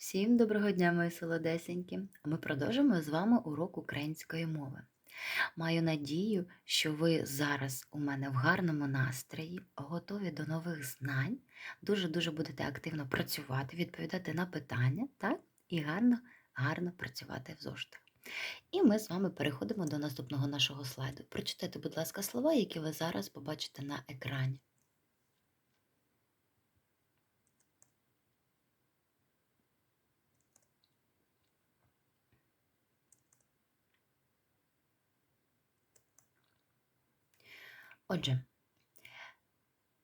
Всім доброго дня, мої солодесенькі! Ми продовжимо з вами урок української мови. Маю надію, що ви зараз у мене в гарному настрої, готові до нових знань, дуже-дуже будете активно працювати, відповідати на питання, так? І гарно, гарно працювати в зоштах. І ми з вами переходимо до наступного нашого слайду. Прочитайте, будь ласка, слова, які ви зараз побачите на екрані. Отже,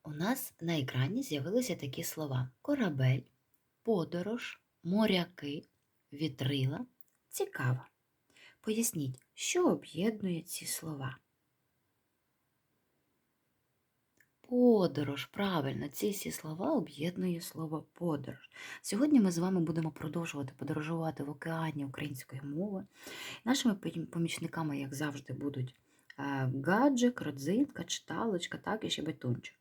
у нас на екрані з'явилися такі слова: корабель, подорож, моряки, вітрила, цікаво. Поясніть, що об'єднує ці слова? Подорож, правильно, ці всі слова об'єднує слово подорож. Сьогодні ми з вами будемо продовжувати подорожувати в океані української мови. Нашими помічниками, як завжди, будуть гаджик, родзинка, читалочка, так і ще бетончик.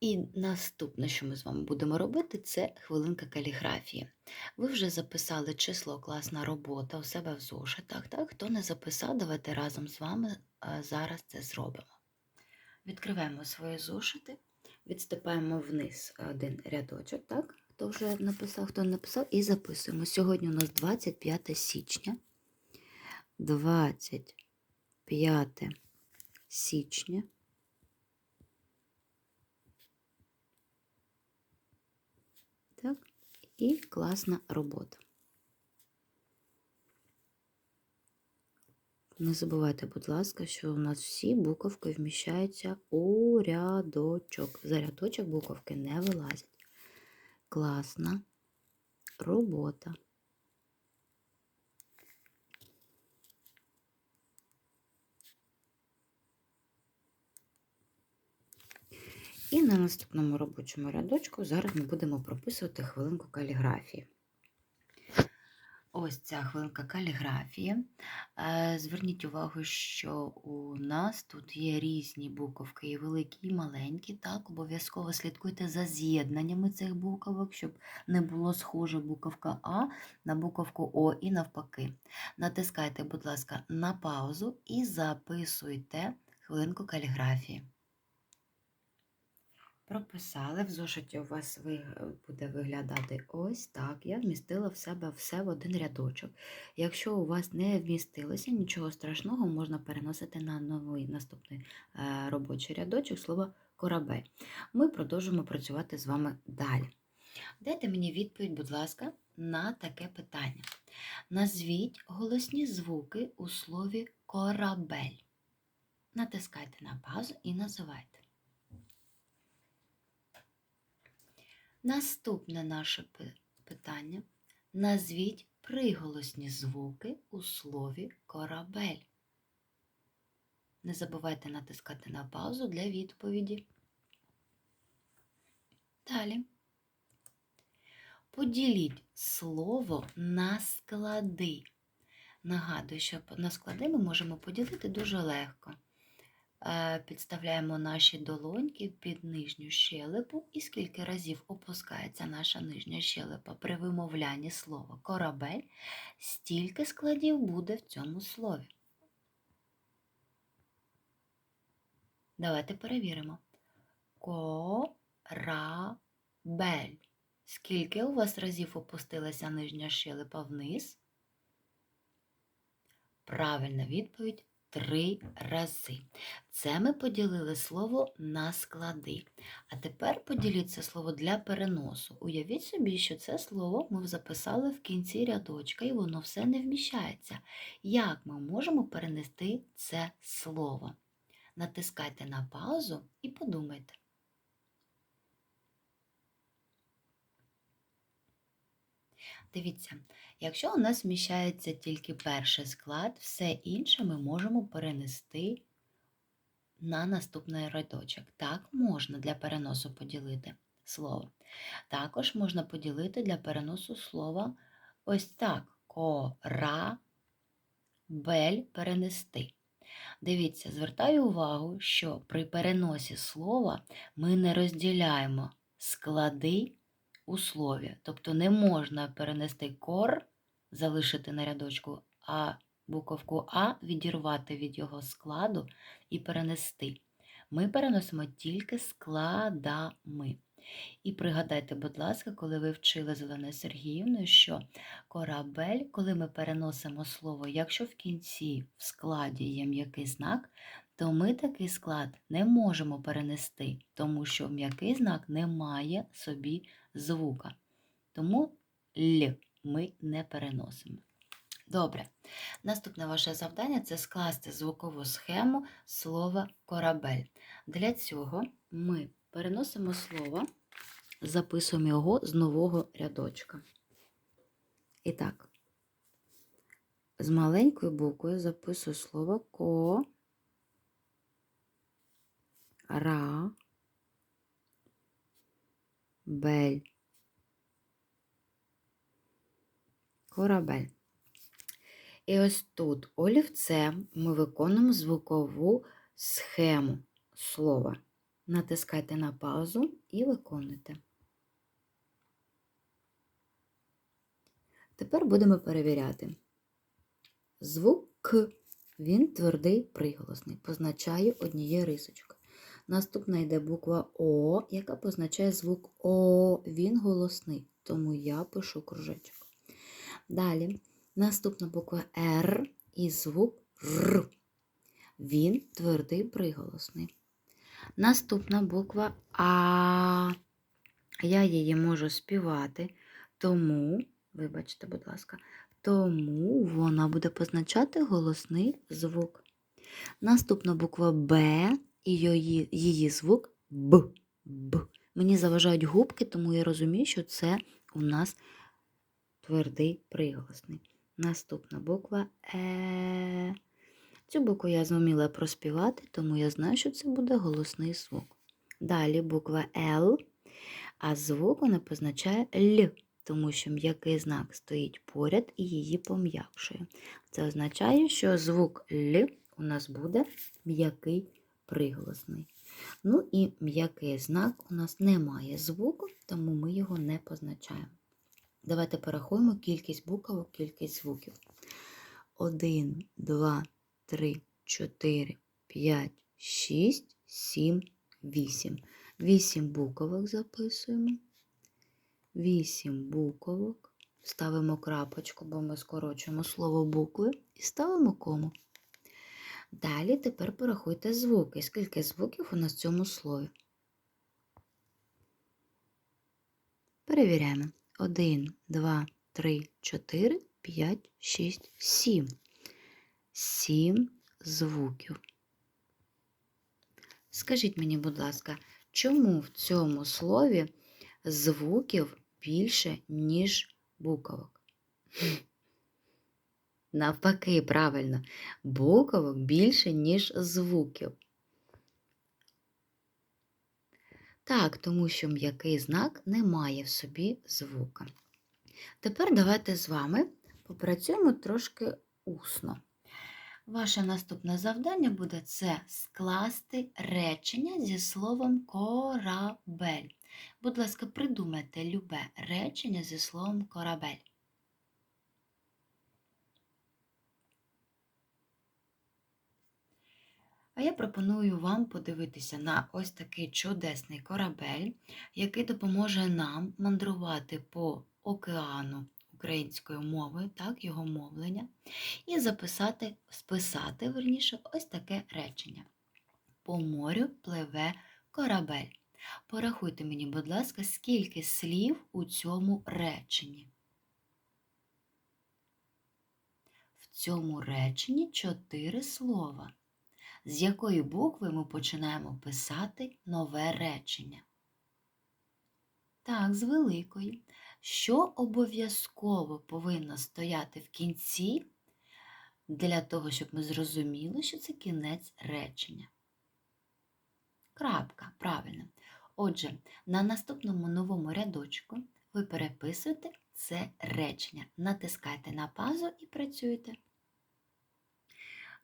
І наступне, що ми з вами будемо робити, це хвилинка каліграфії. Ви вже записали число класна робота у себе в зошитах. Так? Хто не записав, давайте разом з вами е, зараз це зробимо. Відкриваємо свої зошити, відступаємо вниз один рядочок, так? хто вже написав, хто не написав, і записуємо. Сьогодні у нас 25 січня. 25 січня. Так, і класна робота. Не забувайте, будь ласка, що у нас всі буковки вміщаються у рядочок. За рядочок буковки не вилазять. Класна робота. І на наступному робочому рядочку зараз ми будемо прописувати хвилинку каліграфії. Ось ця хвилинка каліграфії. Е, зверніть увагу, що у нас тут є різні буковки, і великі, і маленькі. Так, обов'язково слідкуйте за з'єднаннями цих буковок, щоб не було схоже буковка А на буковку О і навпаки. Натискайте, будь ласка, на паузу і записуйте хвилинку каліграфії. Прописали, в зошиті у вас буде виглядати ось так. Я вмістила в себе все в один рядочок. Якщо у вас не вмістилося, нічого страшного, можна переносити на новий наступний е, робочий рядочок слово корабель. Ми продовжимо працювати з вами далі. Дайте мені відповідь, будь ласка, на таке питання. Назвіть голосні звуки у слові корабель. Натискайте на паузу і називайте. Наступне наше питання. Назвіть приголосні звуки у слові корабель. Не забувайте натискати на паузу для відповіді. Далі. Поділіть слово на склади. Нагадую, що на склади ми можемо поділити дуже легко. Е, підставляємо наші долоньки під нижню щелепу і скільки разів опускається наша нижня щелепа при вимовлянні слова корабель, стільки складів буде в цьому слові. Давайте перевіримо. Корабель. Скільки у вас разів опустилася нижня щелепа вниз? Правильна відповідь три рази. Це ми поділили слово на склади. А тепер поділіть це слово для переносу. Уявіть собі, що це слово ми записали в кінці рядочка, і воно все не вміщається. Як ми можемо перенести це слово? Натискайте на паузу і подумайте. Дивіться, якщо у нас вміщається тільки перший склад, все інше ми можемо перенести на наступний рядочок. Так, можна для переносу поділити слово. Також можна поділити для переносу слова ось так: кора, бель перенести. Дивіться, звертаю увагу, що при переносі слова ми не розділяємо склади у слові. Тобто не можна перенести кор, залишити на рядочку, а буковку А відірвати від його складу і перенести. Ми переносимо тільки складами. І пригадайте, будь ласка, коли ви вчили з Оленою Сергіївною, що корабель, коли ми переносимо слово, якщо в кінці в складі є м'який знак, то ми такий склад не можемо перенести, тому що м'який знак не має собі звука. Тому л ми не переносимо. Добре. Наступне ваше завдання це скласти звукову схему слова корабель. Для цього ми переносимо слово, записуємо його з нового рядочка. І так, з маленькою буквою записую слово ко, ра, бель. Корабель. І ось тут олівцем ми виконуємо звукову схему слова. Натискайте на паузу і виконуйте. Тепер будемо перевіряти. Звук К, він твердий приголосний, позначає однією рисочкою. Наступна йде буква О, яка позначає звук О, він голосний, тому я пишу кружечок. Далі наступна буква Р і звук Р. Він твердий приголосний. Наступна буква А. Я її можу співати, тому, вибачте, будь ласка, тому вона буде позначати голосний звук. Наступна буква Б і її, її звук Б. Б. Мені заважають губки, тому я розумію, що це у нас твердий приголосний. Наступна буква Е. Цю букву я зуміла проспівати, тому я знаю, що це буде голосний звук. Далі буква Л, а звук вона позначає Л, тому що м'який знак стоїть поряд і її пом'якшує. Це означає, що звук Л у нас буде м'який приголосний. Ну і м'який знак у нас не має звуку, тому ми його не позначаємо. Давайте порахуємо кількість букв, кількість звуків. 1, 2, 3, 4, 5, 6, 7, 8. 8 буковок записуємо. 8 буковок. Ставимо крапочку, бо ми скорочуємо слово букви і ставимо кому. Далі тепер порахуйте звуки. Скільки звуків у нас в цьому слові? Перевіряємо. 1, 2, 3, 4, 5, 6, 7. 7 звуків. Скажіть мені, будь ласка, чому в цьому слові звуків більше, ніж буковок? Навпаки, правильно, буковок більше, ніж звуків. Так, тому що м'який знак не має в собі звука. Тепер давайте з вами попрацюємо трошки усно. Ваше наступне завдання буде це скласти речення зі словом корабель. Будь ласка, придумайте любе речення зі словом корабель. Я пропоную вам подивитися на ось такий чудесний корабель, який допоможе нам мандрувати по океану українською мовою, так, його мовлення, і записати, списати, верніше, ось таке речення. По морю пливе корабель. Порахуйте мені, будь ласка, скільки слів у цьому реченні. В цьому реченні чотири слова з якої букви ми починаємо писати нове речення. Так, з великої. Що обов'язково повинно стояти в кінці для того, щоб ми зрозуміли, що це кінець речення. Крапка, правильно. Отже, на наступному новому рядочку ви переписуєте це речення. Натискайте на пазу і працюєте.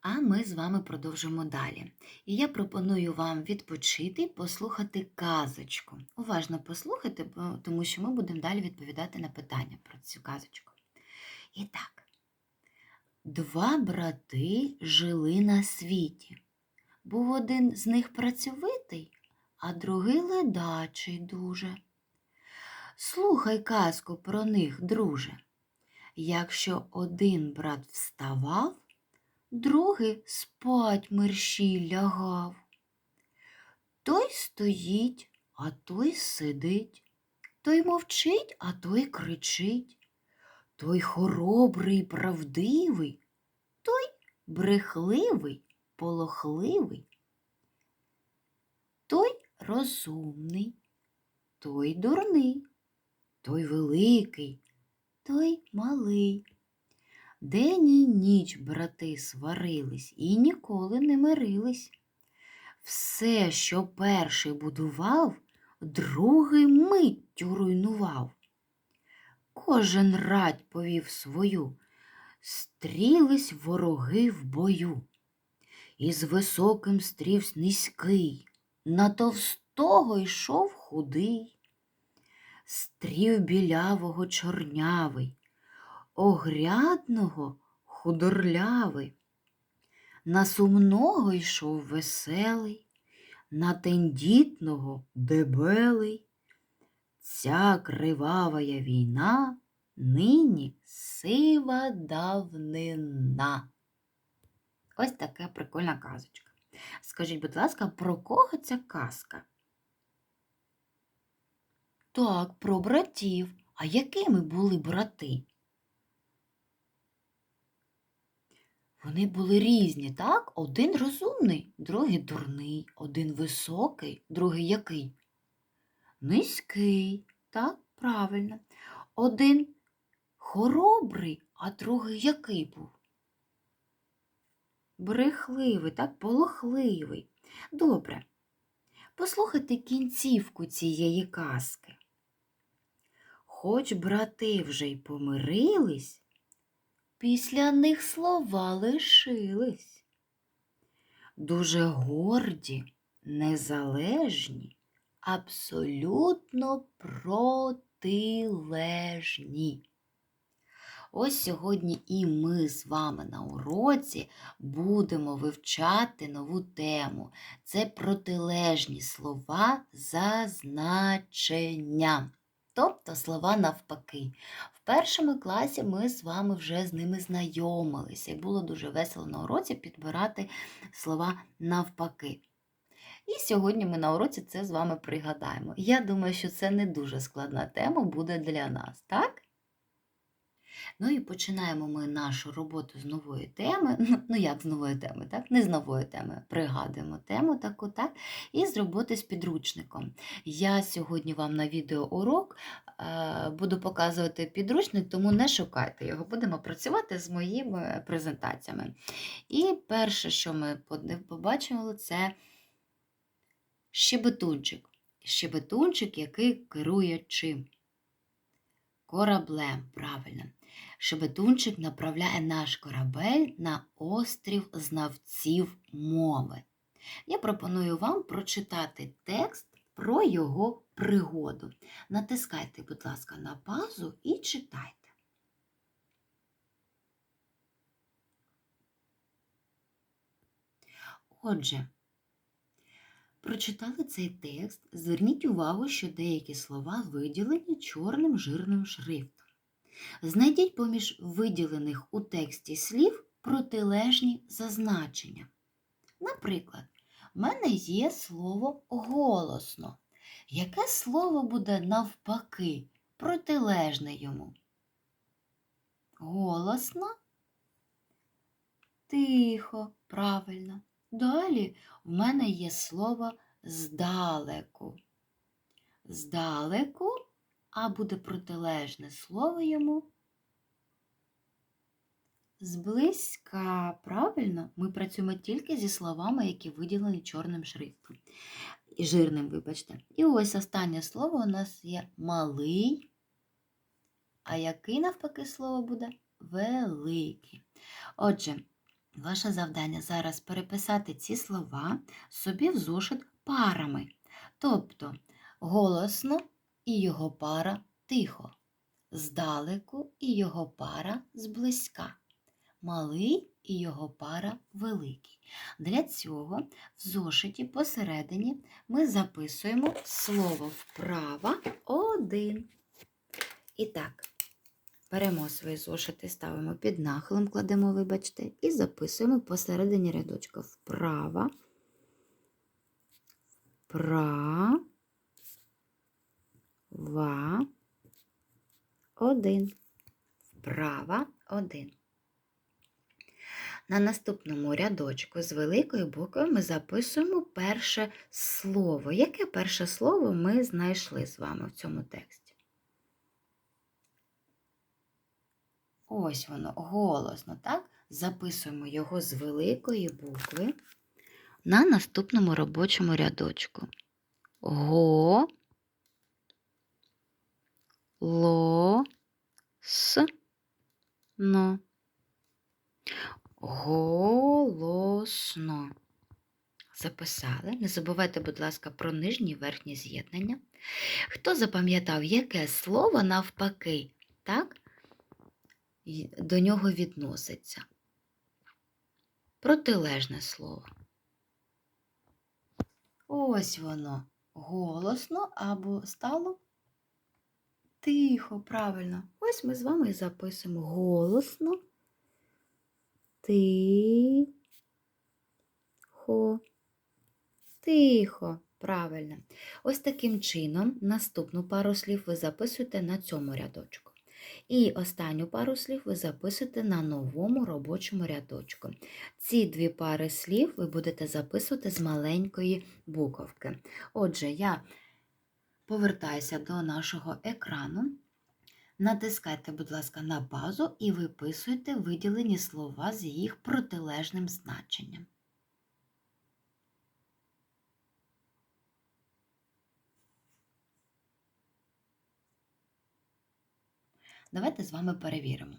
А ми з вами продовжимо далі. І я пропоную вам відпочити, послухати казочку. Уважно послухайте, тому що ми будемо далі відповідати на питання про цю казочку. І так, два брати жили на світі. Був один з них працьовитий, а другий ледачий дуже. Слухай казку про них, друже. Якщо один брат вставав, другий спать мерщій лягав. Той стоїть, а той сидить, той мовчить, а той кричить. Той хоробрий, правдивий, той брехливий, полохливий. Той розумний, той дурний, той великий, той малий. День і ніч брати сварились і ніколи не мирились. Все, що перший будував, другий миттю руйнував. Кожен радь повів свою, стрілись вороги в бою. Із високим стрівсь низький, на товстого йшов худий. Стрів білявого чорнявий, огрядного худорлявий. На сумного йшов веселий, на тендітного дебелий. Ця кривавая війна нині сива давнина. Ось така прикольна казочка. Скажіть, будь ласка, про кого ця казка? Так, про братів. А якими були брати? Вони були різні, так? Один розумний, другий дурний, один високий, другий який? Низький, так, правильно. Один хоробрий, а другий який був? Брехливий, так, полохливий. Добре. Послухайте кінцівку цієї казки. Хоч брати вже й помирились, після них слова лишились. Дуже горді, незалежні, абсолютно протилежні. Ось сьогодні і ми з вами на уроці будемо вивчати нову тему. Це протилежні слова за значенням. Тобто слова навпаки. В першому класі ми з вами вже з ними знайомилися, і було дуже весело на уроці підбирати слова навпаки. І сьогодні ми на уроці це з вами пригадаємо. Я думаю, що це не дуже складна тема буде для нас, так? Ну і починаємо ми нашу роботу з нової теми. Ну, як з нової теми, так? Не з нової теми. Пригадуємо тему таку, так? І з роботи з підручником. Я сьогодні вам на відеоурок е, буду показувати підручник, тому не шукайте його. Будемо працювати з моїми презентаціями. І перше, що ми побачили, це щебетунчик. Щебетунчик, який керує чим? Кораблем, правильно. Шебетунчик направляє наш корабель на острів знавців мови. Я пропоную вам прочитати текст про його пригоду. Натискайте, будь ласка, на пазу і читайте. Отже, прочитали цей текст. Зверніть увагу, що деякі слова виділені чорним жирним шрифтом. Знайдіть поміж виділених у тексті слів протилежні зазначення. Наприклад, в мене є слово голосно. Яке слово буде навпаки, протилежне йому? Голосно? Тихо, правильно. Далі в мене є слово здалеку. Здалеку а буде протилежне слово йому. Зблизька, правильно, ми працюємо тільки зі словами, які виділені чорним шрифтом. І жирним, вибачте. І ось останнє слово у нас є малий. А який навпаки слово буде? Великий. Отже, Ваше завдання зараз переписати ці слова собі в зошит парами. Тобто голосно і його пара тихо, здалеку і його пара зблизька, малий і його пара великий. Для цього в зошиті посередині ми записуємо слово вправа один. І так, беремо свої зошити, ставимо під нахилом, кладемо, вибачте, і записуємо посередині рядочка вправа, пра, ва, один. Вправа один. На наступному рядочку з великою буквою ми записуємо перше слово. Яке перше слово ми знайшли з вами в цьому тексті? Ось воно, голосно, так? Записуємо його з великої букви на наступному робочому рядочку. Го, ло. Голосно. Записали. Не забувайте, будь ласка, про нижні і верхні з'єднання. Хто запам'ятав, яке слово навпаки, так, до нього відноситься? Протилежне слово. Ось воно. Голосно або стало тихо, правильно. Ось ми з вами і записуємо голосно. Тихо. Тихо. Правильно. Ось таким чином наступну пару слів ви записуєте на цьому рядочку. І останню пару слів ви записуєте на новому робочому рядочку. Ці дві пари слів ви будете записувати з маленької буковки. Отже, я повертаюся до нашого екрану. Натискайте, будь ласка, на базу і виписуйте виділені слова з їх протилежним значенням. Давайте з вами перевіримо.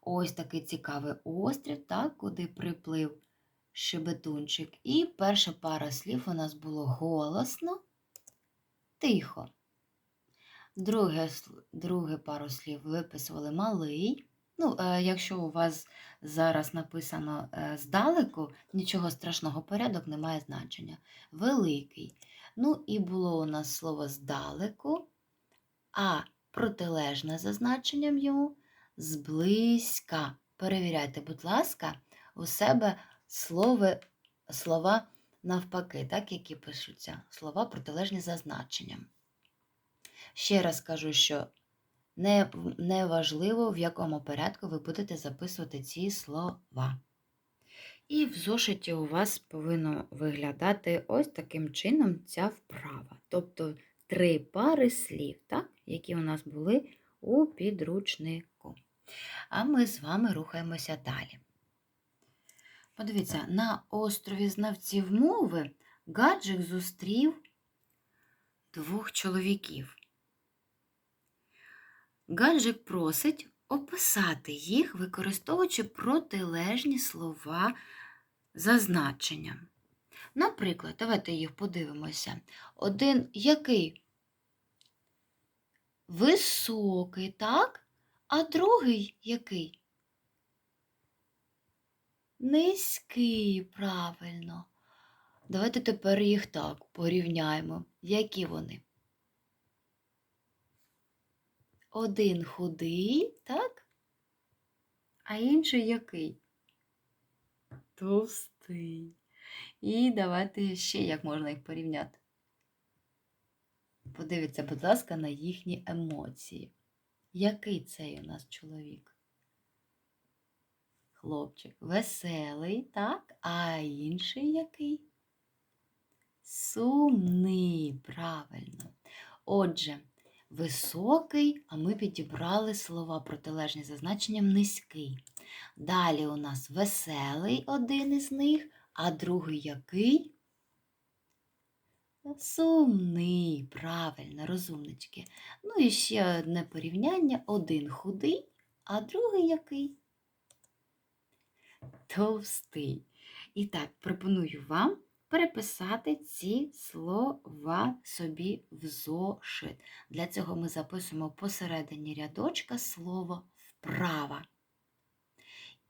Ось такий цікавий острів, так, куди приплив щебетунчик. І перша пара слів у нас було голосно, тихо. Друге, друге пару слів виписували малий. Ну, е, якщо у вас зараз написано е, здалеку, нічого страшного, порядок не має значення. Великий. Ну, і було у нас слово здалеку, а протилежне за значенням йому зблизька. Перевіряйте, будь ласка, у себе слови, слова навпаки, так, які пишуться. Слова протилежні за значенням. Ще раз кажу, що не, не важливо, в якому порядку ви будете записувати ці слова. І в зошиті у вас повинно виглядати ось таким чином ця вправа. Тобто три пари слів, так, які у нас були у підручнику. А ми з вами рухаємося далі. Подивіться, на острові знавців мови Гаджик зустрів двох чоловіків. Гаджик просить описати їх, використовуючи протилежні слова за значенням. Наприклад, давайте їх подивимося. Один який? Високий, так? А другий який? Низький, правильно. Давайте тепер їх так порівняємо. Які вони? Один худий, так? А інший який? Товстий. І давайте ще як можна їх порівняти. Подивіться, будь ласка, на їхні емоції. Який цей у нас чоловік? Хлопчик веселий, так? А інший який? Сумний, правильно. Отже, високий, а ми підібрали слова протилежні за значенням низький. Далі у нас веселий один із них, а другий який? Сумний, правильно, розумнички. Ну і ще одне порівняння: один худий, а другий який? Товстий. І так, пропоную вам переписати ці слова собі в зошит. Для цього ми записуємо посередині рядочка слово вправа.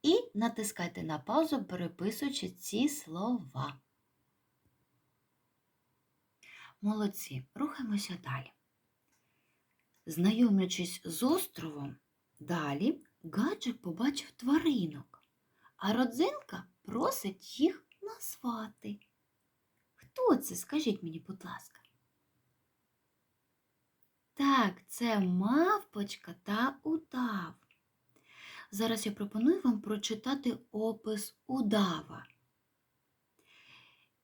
І натискайте на паузу, переписуючи ці слова. Молодці, рухаємося далі. Знайомлячись з островом, далі гаджик побачив тваринок, а родзинка просить їх назвати. Хто це? Скажіть мені, будь ласка. Так, це мавпочка та удав. Зараз я пропоную вам прочитати опис удава.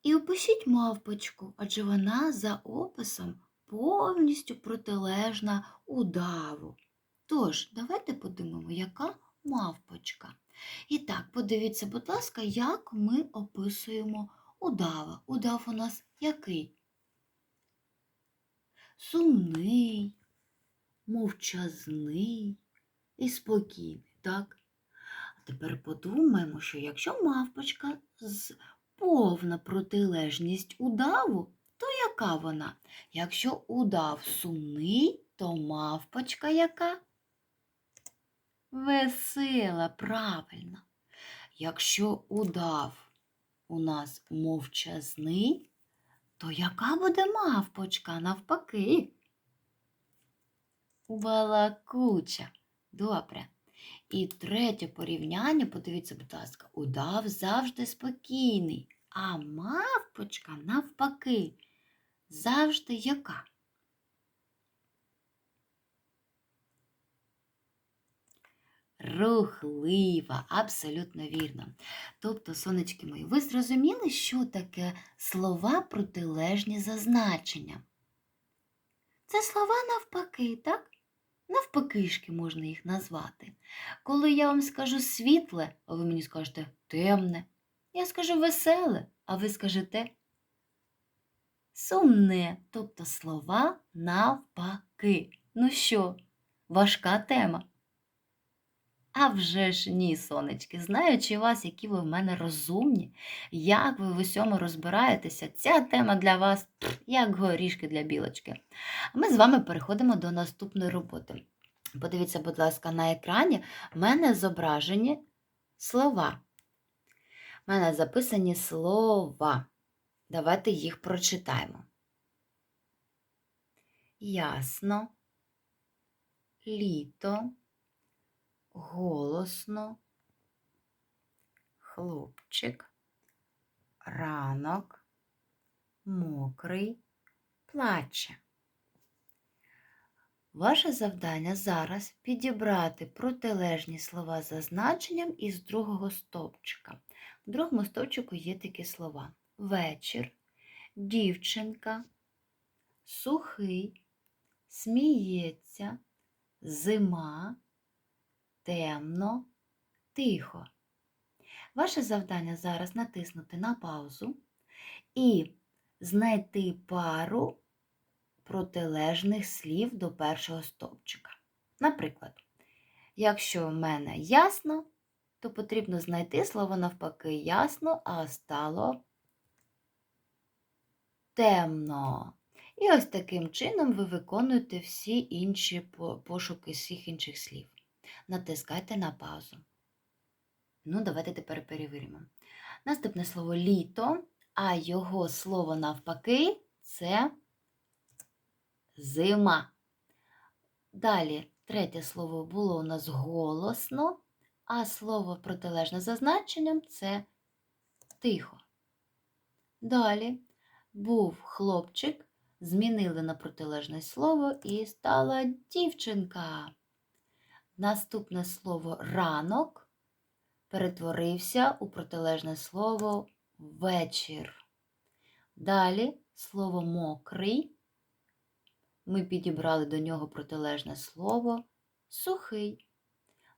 І опишіть мавпочку, адже вона за описом повністю протилежна удаву. Тож, давайте подумаємо, яка мавпочка. І так, подивіться, будь ласка, як ми описуємо удава. Удав у нас який? Сумний, мовчазний і спокійний, так? А тепер подумаємо, що якщо мавпочка з повна протилежність удаву, то яка вона? Якщо удав сумний, то мавпочка яка? Весела, правильно. Якщо удав у нас мовчазний, то яка буде мавпочка навпаки? Балакуча. Добре. І третє порівняння, подивіться, будь ласка, удав завжди спокійний, а мавпочка навпаки. Завжди яка? Рухлива, абсолютно вірно. Тобто, сонечки мої, ви зрозуміли, що таке слова протилежні за значенням? Це слова навпаки, так? Навпакишки можна їх назвати. Коли я вам скажу світле, а ви мені скажете темне, я скажу веселе, а ви скажете сумне, тобто слова навпаки. Ну що, важка тема? А вже ж ні, сонечки, знаючи вас, які ви в мене розумні, як ви в усьому розбираєтеся, ця тема для вас як горішки для білочки. Ми з вами переходимо до наступної роботи. Подивіться, будь ласка, на екрані в мене зображені слова. У мене записані слова. Давайте їх прочитаємо. Ясно, літо голосно, хлопчик, ранок, мокрий, плаче. Ваше завдання зараз підібрати протилежні слова за значенням із другого стовпчика. В другому стовпчику є такі слова: вечір, дівчинка, сухий, сміється, зима темно, тихо. Ваше завдання зараз натиснути на паузу і знайти пару протилежних слів до першого стовпчика. Наприклад, якщо в мене ясно, то потрібно знайти слово навпаки ясно, а стало темно. І ось таким чином ви виконуєте всі інші пошуки всіх інших слів натискайте на паузу. Ну, давайте тепер перевіримо. Наступне слово літо, а його слово навпаки це зима. Далі, третє слово було у нас голосно, а слово протилежне за значенням це тихо. Далі був хлопчик, змінили на протилежне слово і стала дівчинка. Наступне слово ранок перетворився у протилежне слово вечір. Далі слово мокрий. Ми підібрали до нього протилежне слово сухий.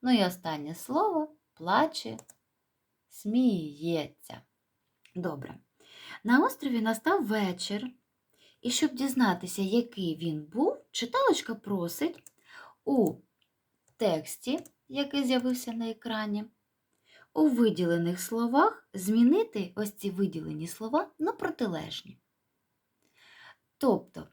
Ну і останнє слово плаче, сміється. Добре. На острові настав вечір. І щоб дізнатися, який він був, читалочка просить у тексті, який з'явився на екрані, у виділених словах змінити ось ці виділені слова на протилежні. Тобто,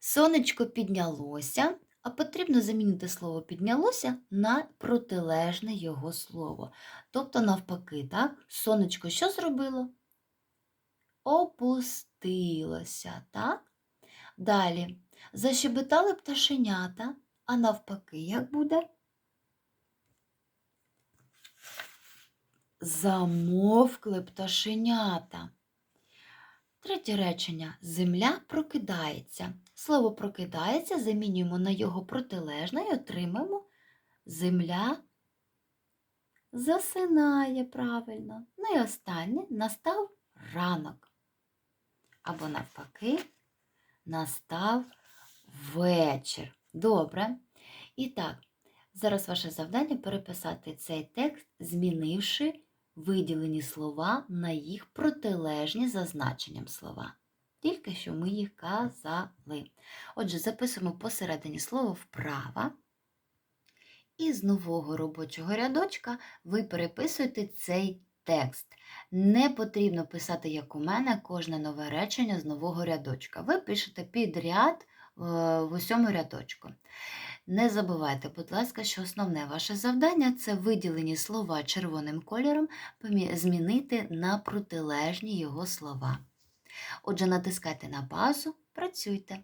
сонечко піднялося, а потрібно замінити слово піднялося на протилежне його слово. Тобто, навпаки, так, сонечко що зробило? Опустилося, так? Далі защебетали пташенята, а навпаки, як буде? Замовкли пташенята. Третє речення. Земля прокидається. Слово прокидається замінюємо на його протилежне і отримаємо земля засинає правильно. Ну і останнє настав ранок. Або навпаки, настав вечір. Добре. І так, зараз ваше завдання переписати цей текст, змінивши виділені слова на їх протилежні за значенням слова. Тільки що ми їх казали. Отже, записуємо посередині слово вправо. І з нового робочого рядочка ви переписуєте цей текст. Не потрібно писати, як у мене, кожне нове речення з нового рядочка. Ви пишете підряд е, в усьому рядочку. Не забувайте, будь ласка, що основне ваше завдання це виділені слова червоним кольором змінити на протилежні його слова. Отже, натискайте на базу, працюйте.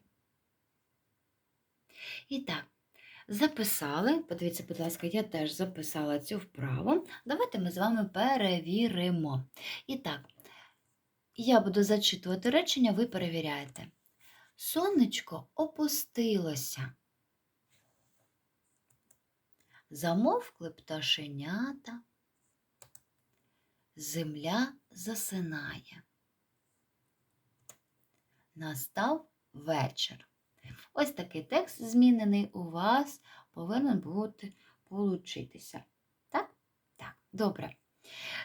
І так, записали. Подивіться, будь ласка, я теж записала цю вправу. Давайте ми з вами перевіримо. І так, я буду зачитувати речення, ви перевіряєте. Сонечко опустилося. Замовкли пташенята. Земля засинає. Настав вечір. Ось такий текст змінений у вас повинен бути получитися. Так? Так, добре.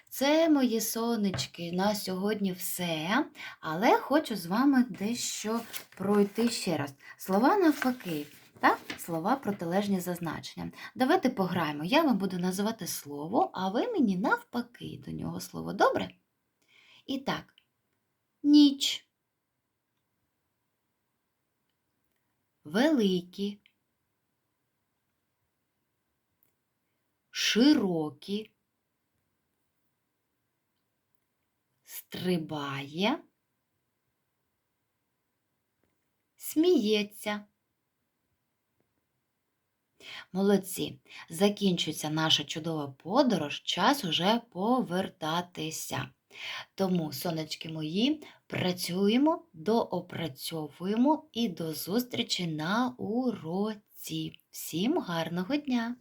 Це мої сонечки на сьогодні все. Але хочу з вами дещо пройти ще раз. Слова навпаки. Так? Слова протилежні за значенням. Давайте пограємо. Я вам буду називати слово, а ви мені навпаки до нього слово. Добре? І так, ніч. Великі, широкі, стрибає, сміється. Молодці. Закінчується наша чудова подорож, час уже повертатися. Тому, сонечки мої, працюємо, доопрацьовуємо і до зустрічі на уроці. Всім гарного дня!